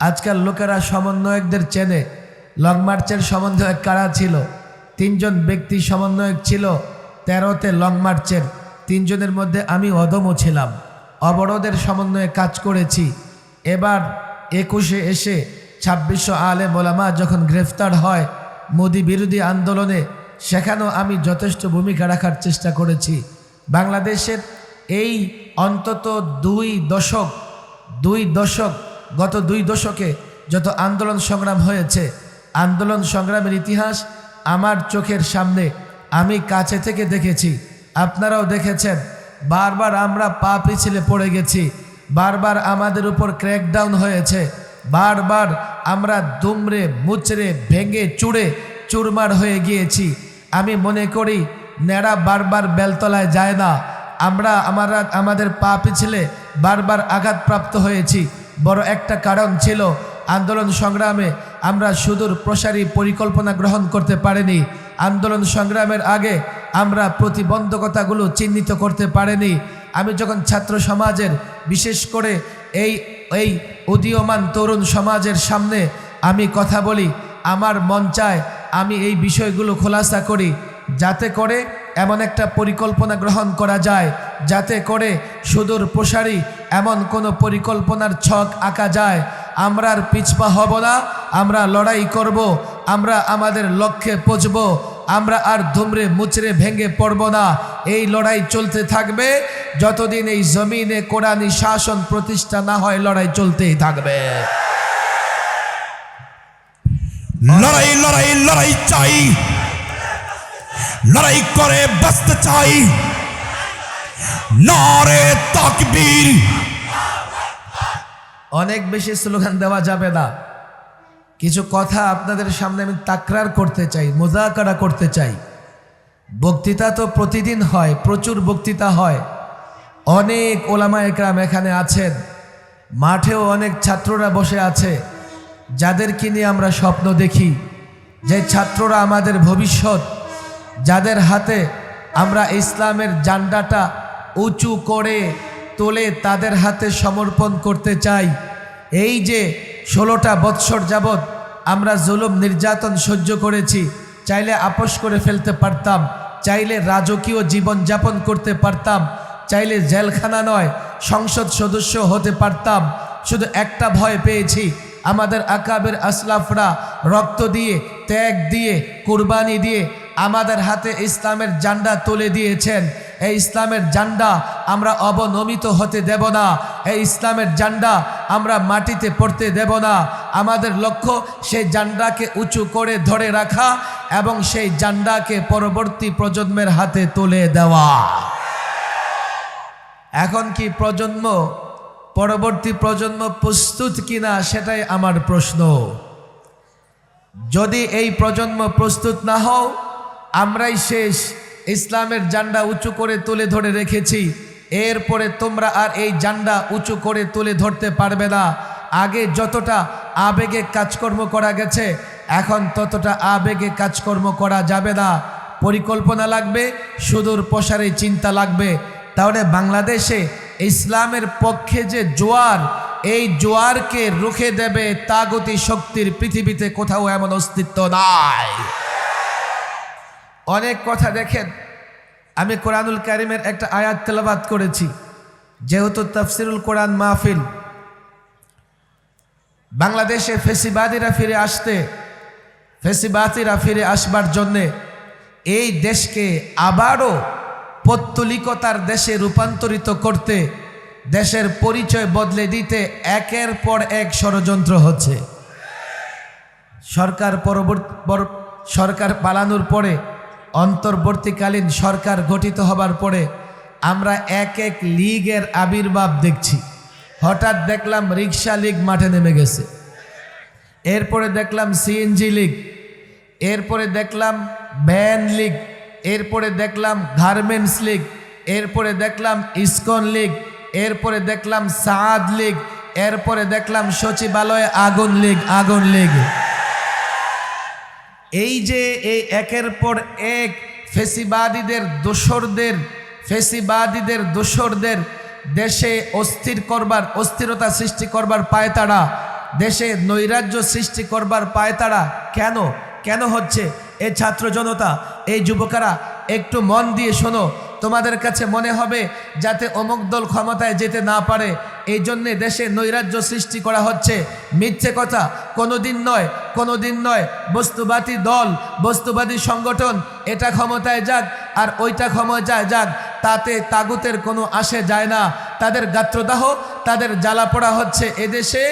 আজকাল লোকেরা সমন্বয়কদের চেনে। লং মার্চের সমন্বয়ক কারা ছিল? তিনজন ব্যক্তি সমন্বয়ক ছিল, তেরোতে লং মার্চের। তিনজনের মধ্যে আমি অদমও ছিলাম। অবরোধের সমন্বয়ে কাজ করেছি। এবার একুশে এসে ছাব্বিশশো আলে মোলামা যখন গ্রেফতার হয়, মোদি বিরোধী আন্দোলনে, সেখানেও আমি যথেষ্ট ভূমিকা রাখার চেষ্টা করেছি। বাংলাদেশের এই অন্তত দুই দশক দুই দশক গত দুই দশকে যত আন্দোলন সংগ্রাম হয়েছে, আন্দোলন সংগ্রামের ইতিহাস আমার চোখের সামনে আমি কাছে থেকে দেখেছি। আপনারাও দেখেছেন, বারবার আমরা পা পিছলে পড়ে গেছি, বারবার আমাদের উপর ক্র্যাকডাউন হয়েছে, বারবার আমরা দুমড়ে, মুচড়ে, ভেঙে, চুড়ে, চুরমার হয়ে গিয়েছি। আমি মনে করি নেড়া বারবার বেলতলায় যায় না। আমরা আমরা, আমাদের পা পিছলে বারবার আঘাতপ্রাপ্ত হয়েছি। বড় একটা কারণ ছিল আন্দোলন সংগ্রামে আমরা সুদূর প্রসারী পরিকল্পনা গ্রহণ করতে পারিনি। আন্দোলন সংগ্রামের আগে আমরা প্রতিবন্ধকতাগুলো চিহ্নিত করতে পারিনি। আমি যখন ছাত্র সমাজের, বিশেষ করে এই এই উদীয়মান তরুণ সমাজের সামনে আমি কথা বলি, আমার মন চায় আমি এই বিষয়গুলো খোলাসা করি। যাতে করে এমন একটা পরিকল্পনা গ্রহণ করা যায়, যাতে করে সুদূর প্রসারী এমন কোনো পরিকল্পনার ছক আঁকা যায় আমরা আর পিছপা হব না, আমরা লড়াই করব, আমরা আমাদের লক্ষ্যে পৌঁছব, আমরা আর ধুমরে মুচড়ে ভেঙে পড়ব না, এই লড়াই চলতে থাকবে, যতদিন এই জমিনে কোরআনি শাসন প্রতিষ্ঠা না হয়, লড়াই চলতেই থাকবে। লড়াই লড়াই লড়াই চাই। লড়াই করে বাঁচতে চাই। নারে তাকবীর। অনেক বেশি স্লোগান দেওয়া যাবে না। কিছু কথা আপনাদের সামনে আমি তাকরার করতে চাই, মোজাকারা করতে চাই। বক্তৃতা তো প্রতিদিন হয়, প্রচুর বক্তৃতা হয়। অনেক ওলামা একরাম এখানে আছেন। মাঠেও অনেক ছাত্ররা বসে আছে। যাদেরকে নিয়ে আমরা স্বপ্ন দেখি, যে ছাত্ররা আমাদের ভবিষ্যৎ যাদের হাতে আমরা ইসলামের জান্ডাটা উঁচু করে তোলে তাদের হাতে সমর্পণ করতে চাই। এই যে ষোলোটা বৎসর যাবৎ আমরা জুলুম, নির্যাতন সহ্য করেছি, চাইলে আপোষ করে ফেলতে পারতাম, চাইলে রাজকীয় জীবন যাপন করতে পারতাম, চাইলে জেলখানা নয়, সংসদ সদস্য হতে পারতাম। শুধু একটা ভয় পেয়েছি, আমাদের আকাবের আসলাফরা রক্ত দিয়ে, ত্যাগ দিয়ে, কুরবানি দিয়ে আমাদের হাতে ইসলামের জান্ডা তুলে দিয়েছেন। এই ইসলামের জান্ডা আমরা অবনমিত হতে দেব না। এই ইসলামের জান্ডা আমরা মাটিতে পড়তে দেব না। আমাদের লক্ষ্য সেই জান্ডাকে উঁচু করে ধরে রাখা এবং সেই জান্ডাকে পরবর্তী প্রজন্মের হাতে তুলে দেওয়া। এখন কি প্রজন্ম, পরবর্তী প্রজন্ম প্রস্তুত কিনা সেটাই আমার প্রশ্ন। যদি এই প্রজন্ম প্রস্তুত না হও আমরাই শেষ। ইসলামের জান্ডা উঁচু করে তুলে ধরে রেখেছি। এরপরে তোমরা আর এই জান্ডা উঁচু করে তুলে ধরতে পারবে না। আগে যতটা আবেগে কাজকর্ম করা গেছে, এখন ততটা আবেগে কাজকর্ম করা যাবে না। পরিকল্পনা লাগবে, সুদূর প্রসারে চিন্তা লাগবে। তাহলে বাংলাদেশে ইসলামের পক্ষে যে জোয়ার, এই জোয়ারকে রুখে দেবে তাগতি শক্তির পৃথিবীতে কোথাও এমন অস্তিত্ব নাই। অনেক কথা দেখেন। আমি কোরআনুল কারিমের একটা আয়াত তেলাবাদ করেছি, যেহেতু তফসিরুল কোরআন মাহফিল। বাংলাদেশে ফেসিবাদীরা ফিরে আসতে, ফেসিবাদীরা ফিরে আসবার জন্যে এই দেশকে আবারও পত্তলিকতার দেশে রূপান্তরিত করতে, দেশের পরিচয় বদলে দিতে একের পর এক ষড়যন্ত্র হচ্ছে। সরকার পরবর্তী পর- সরকার পালানোর পরে অন্তর্বর্তীকালীন সরকার গঠিত হবার পরে আমরা এক এক লীগের আবির্ভাব দেখছি। হঠাৎ দেখলাম রিক্সা লীগ মাঠে নেমে গেছে। এরপরে দেখলাম সিএনজি লীগ। এরপরে দেখলাম ভ্যান লীগ। এরপরে দেখলাম গার্মেন্টস লীগ। এরপরে দেখলাম ইসকন লীগ। এরপরে দেখলাম সাদ লীগ। এরপরে দেখলাম সচিবালয়ে আগুন লীগ আগুন লীগ। এই যে এই একের পর এক ফেসিবাদীদের দোসরদের ফেসিবাদীদের দোসরদের দেশে অস্থির করবার, অস্থিরতা সৃষ্টি করবার পায়তারা দেশে নৈরাজ্য সৃষ্টি করবার পায়তারা কেন? কেন হচ্ছে? এই ছাত্র জনতা, এই যুবকেরা, একটু মন দিয়ে শোনো। তোমাদের কাছে মনে হবে যাতে অমুক দল ক্ষমতায় যেতে না পারে। এই জন্যে দেশে নৈরাজ্য সৃষ্টি করা হচ্ছে। মিথ্যে কথা কোনো দিন নয় কোনো দিন নয়। বস্তুবাদী দল, বস্তুবাদী সংগঠন, এটা ক্ষমতায় যাক আর ওইটা ক্ষমতায় যাক, তাতে তাগুতের কোনো আসে যায় না। তাদের গাত্রদাহ, তাদের জ্বালা পোড়া হচ্ছে এদেশে।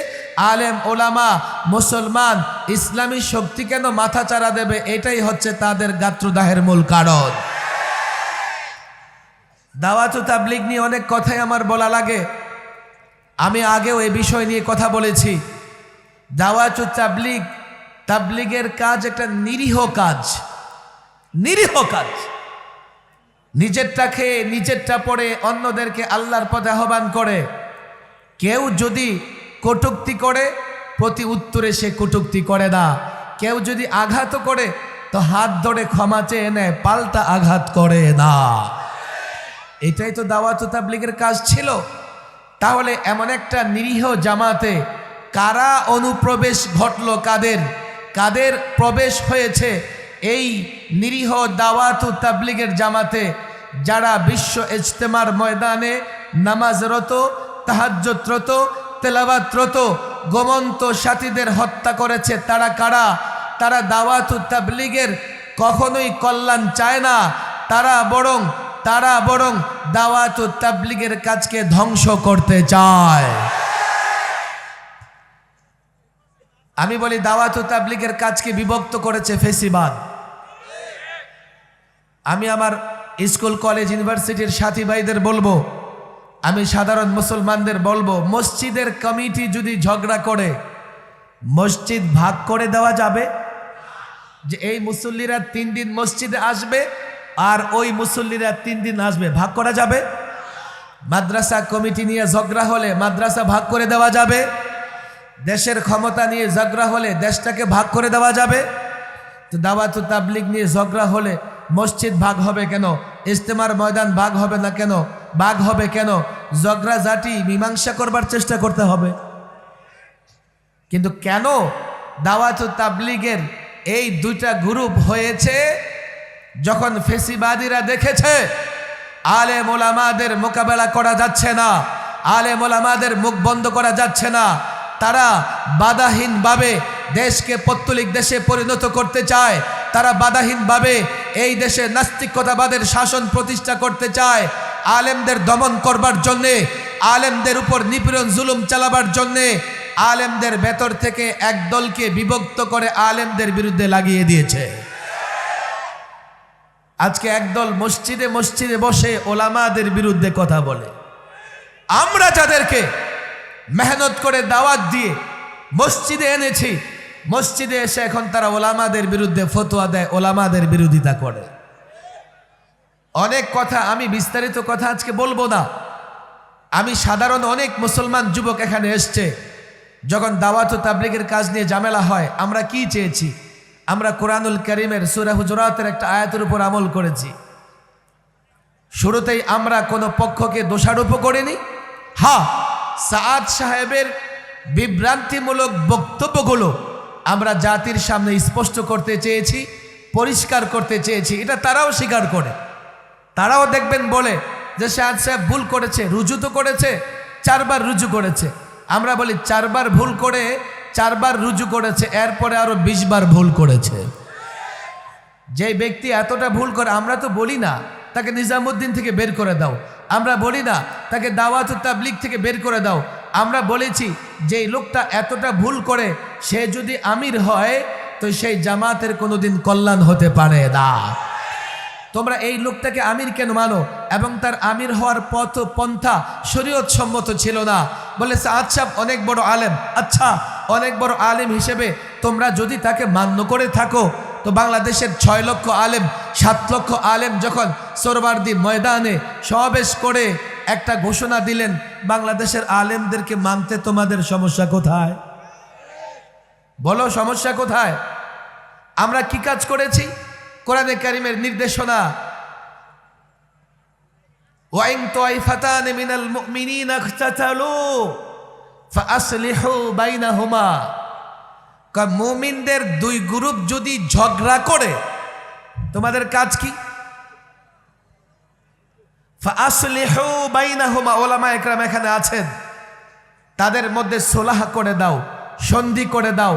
আলেম, ওলামা, মুসলমান, ইসলামী শক্তি কেন মাথা চারা দেবে? এটাই হচ্ছে তাদের গাত্রদাহের মূল কারণ। দাওয়াত তাবলিগ নিয়ে অনেক কথাই আমার বলা লাগে। আমি আগেও এ বিষয় নিয়ে কথা বলেছি। দাওয়াত তাবলিগ। তাবলিগের কাজ একটা নিরীহ কাজ। নিরীহ কাজ। নিজেরটা খেয়ে নিজেরটা পড়ে অন্যদেরকে আল্লাহর পথে আহ্বান করে। কেউ যদি কটুক্তি করে, প্রতি উত্তরে সে কটুক্তি করে না। কেউ যদি আঘাত করে, তো হাত ধরে ক্ষমা চেয়ে নেয়, পাল্টা আঘাত করে না। এটাই তো দাওয়াত তাবলিগের কাজ ছিল। তাহলে এমন একটা নিরীহ জামাতে কারা অনুপ্রবেশ ঘটল কাদের? কাদের প্রবেশ হয়েছে এই নিরীহ দাওয়াত তাবলিগের জামাতে যারা বিশ্ব ইজতেমার ময়দানে নামাজরত তাহাজ্জতরত তেলাবাতরত গোমন্ত সাথীদের হত্যা করেছে তারা কারা? তারা দাওয়াত তাবলিগের কখনোই কল্যাণ চায় না। তারা বরং তারা বরং দাওয়াত তাবলিগের কাজকে ধ্বংস করতে চায়। আমি বলি দাওয়াত তাবলিগের কাজকে বিভক্ত করেছে ফেসিবাদ। আমি আমার স্কুল, কলেজ, ইউনিভার্সিটির সাথী ভাইদের বলব, আমি সাধারণ মুসলমানদের বলব, মসজিদের কমিটি যদি ঝগড়া করে, মসজিদ ভাগ করে দেওয়া যাবে? যে এই মুসল্লিরা তিন দিন মসজিদে আসবে আর ওই মুসল্লিরা তিন দিন আসবে, ভাগ করা যাবে? মাদ্রাসা কমিটি নিয়ে ঝগড়া হলে মাদ্রাসা ভাগ করে দেওয়া যাবে? দেশের ক্ষমতা নিয়ে ঝগড়া হলে দেশটাকে ভাগ করে দেওয়া যাবে? তো দাওয়াত ও তাবলিগ নিয়ে ঝগড়া হলে মসজিদ ভাগ হবে কেন? ইজতেমার ময়দান ভাগ হবে না কেন? ভাগ হবে কেন? ঝগড়া জাটি মীমাংসা করবার চেষ্টা করতে হবে। কিন্তু কেন দাওয়াত তাবলিগের এই দুইটা গ্রুপ হয়েছে? যখন ফেসিবাদীরা দেখেছে আলে মোলামাদের মোকাবেলা করা যাচ্ছে না আলে মোলামাদের মুখ বন্ধ করা যাচ্ছে না, তারা বাধাহীনভাবে দেশকে পত্তলিক দেশে পরিণত করতে চায়, তারা বাধাহীনভাবে এই দেশে নাস্তিকতাবাদের শাসন প্রতিষ্ঠা করতে চায়, আলেমদের দমন করবার জন্যে, আলেমদের উপর নিপীড়ন জুলুম চালাবার জন্যে, আলেমদের ভেতর থেকে এক দলকে বিভক্ত করে আলেমদের বিরুদ্ধে লাগিয়ে দিয়েছে। আজকে একদল মসজিদে মসজিদে বসে ওলামাদের বিরুদ্ধে কথা বলে। আমরা যাদেরকে মেহনত করে দাওয়াত দিয়ে মসজিদে এনেছি, মসজিদে এসে এখন তারা ওলামাদের বিরুদ্ধে ফতোয়া দেয়, ওলামাদের বিরোধিতা করে। অনেক কথা, আমি বিস্তারিত কথা আজকে বলব না। আমি সাধারণ অনেক মুসলমান যুবক এখানে এসছে, যখন দাওয়াত ও তাবলিগের কাজ নিয়ে ঝামেলা হয়, আমরা কি চেয়েছি? আমরা কোরআনুল করিমের সুরা হুজরাতের একটা আয়াতের উপর আমল করেছি। শুরুতেই আমরা কোনো পক্ষকে দোষারোপ করিনি। হা সাদ সাহেবের বিভ্রান্তিমূলক বক্তব্যগুলো আমরা জাতির সামনে স্পষ্ট করতে চেয়েছি, পরিষ্কার করতে চেয়েছি। এটা তারাও স্বীকার করে। তারাও দেখবেন বলে যে সাদ সাহেব ভুল করেছে, রুজু তো করেছে, চারবার রুজু করেছে। আমরা বলি, চারবার ভুল করে চারবার রুজু করেছে, এরপরে আরও বিশ বার ভুল করেছে। যে ব্যক্তি এতটা ভুল করে, আমরা তো বলি না, তাকে নিজামুদ্দিন থেকে বের করে দাও। আমরা বলি না, তাকে দাওয়াত তাবলিক থেকে বের করে দাও। আমরা বলেছি যে লোকটা এতটা ভুল করে, সে যদি আমির হয়, তো সেই জামাতের কোনোদিন কল্যাণ হতে পারে না। তোমরা এই লোকটাকে আমির কেন মানো? এবং তার আমির হওয়ার পথ পন্থা শরীয়ত সম্মত ছিল না। বলে আচ্ছা অনেক বড় আলেম। আচ্ছা অনেক বড় আলেম হিসেবে তোমরা যদি তাকে মান্য করে থাকো, তো বাংলাদেশের ছয় লক্ষ আলেম, সাত লক্ষ আলেম যখন সোরবার্দি ময়দানে সমাবেশ করে একটা ঘোষণা দিলেন, বাংলাদেশের আলেমদেরকে মানতে তোমাদের সমস্যা কোথায়? বলো সমস্যা কোথায়? আমরা কি কাজ করেছি? কোরআনে কারিমের নির্দেশনা। ওয়াইন তাইফাতান মিনাল মুমিনিনা ইখতাতালু। ফাসলিহু বাইনাহুমা। মুমিনদের দুই গ্রুপ যদি ঝগড়া করে, তোমাদের কাজ কি? এখানে আছেন। তাদের মধ্যে সোলাহ করে দাও, সন্ধি করে দাও,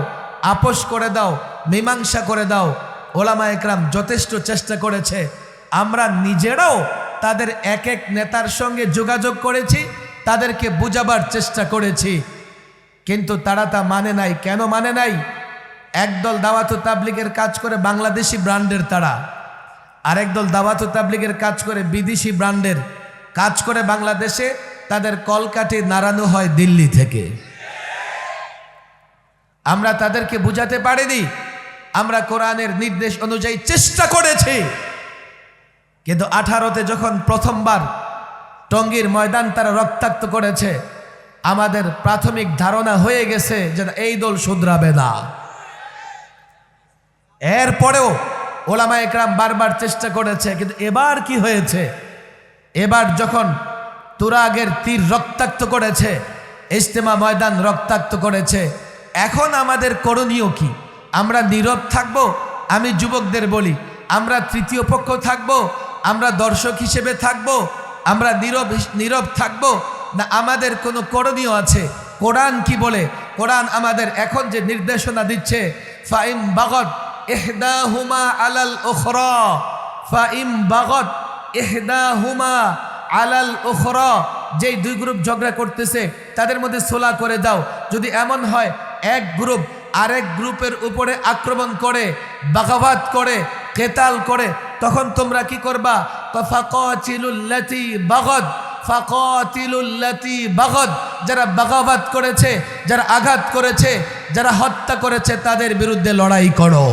আপোষ করে দাও, মীমাংসা করে দাও। ওলামা একরাম যথেষ্ট চেষ্টা করেছে। আমরা নিজেরাও তাদের এক এক নেতার সঙ্গে যোগাযোগ করেছি। তাদেরকে বুঝাবার চেষ্টা করেছি। কিন্তু তারা তা মানে নাই। কেন মানে নাই? একদল দাওয়াত তাবলিগের কাজ করে বাংলাদেশি ব্র্যান্ডের তারা। আরেক দল দাওয়াত তাবলিগের কাজ করে বিদেশি ব্র্যান্ডের কাজ করে বাংলাদেশে তাদের কলকাঠি নাড়ানো হয় দিল্লি থেকে। আমরা তাদেরকে বুঝাতে পারিনি। আমরা কোরআনের নির্দেশ অনুযায়ী চেষ্টা করেছি। কিন্তু আঠারোতে যখন প্রথমবার টঙ্গীর ময়দান তারা রক্তাক্ত করেছে। আমাদের প্রাথমিক ধারণা হয়ে গেছে যে এই দল শুধরাবে না। এরপরেও ওলামা একরাম বারবার চেষ্টা করেছে, কিন্তু এবার কি হয়েছে? এবার যখন তুরাগের তীর রক্তাক্ত করেছে, ইজতেমা ময়দান রক্তাক্ত করেছে, এখন আমাদের করণীয় কি? আমরা নীরব থাকব, আমি যুবকদের বলি, আমরা তৃতীয় পক্ষ থাকব, আমরা দর্শক হিসেবে থাকব আমরা নীরব নীরব থাকব? না, আমাদের কোনো করণীয় আছে? কোরআন কি বলে? কোরআন আমাদের এখন যে নির্দেশনা দিচ্ছে, ফাইম বাগত ইহদাহুমা আলাল উখরা। ফাইম বাগত ইহদাহুমা আলাল উখরা। যেই দুই গ্রুপ ঝগড়া করতেছে, তাদের মধ্যে সোলা করে দাও। যদি এমন হয়, এক গ্রুপ আরেক গ্রুপের উপরে আক্রমণ করে বাগাবাত করে, কেতাল করে, তখন তোমরা কি করবা? ফাকাতিলুল্লাতি বাগদ ফাকাতিলুল্লাতি বাগদ। যারা বাগাবাত করেছে, যারা আঘাত করেছে, যারা হত্যা করেছে, তাদের বিরুদ্ধে লড়াই করো।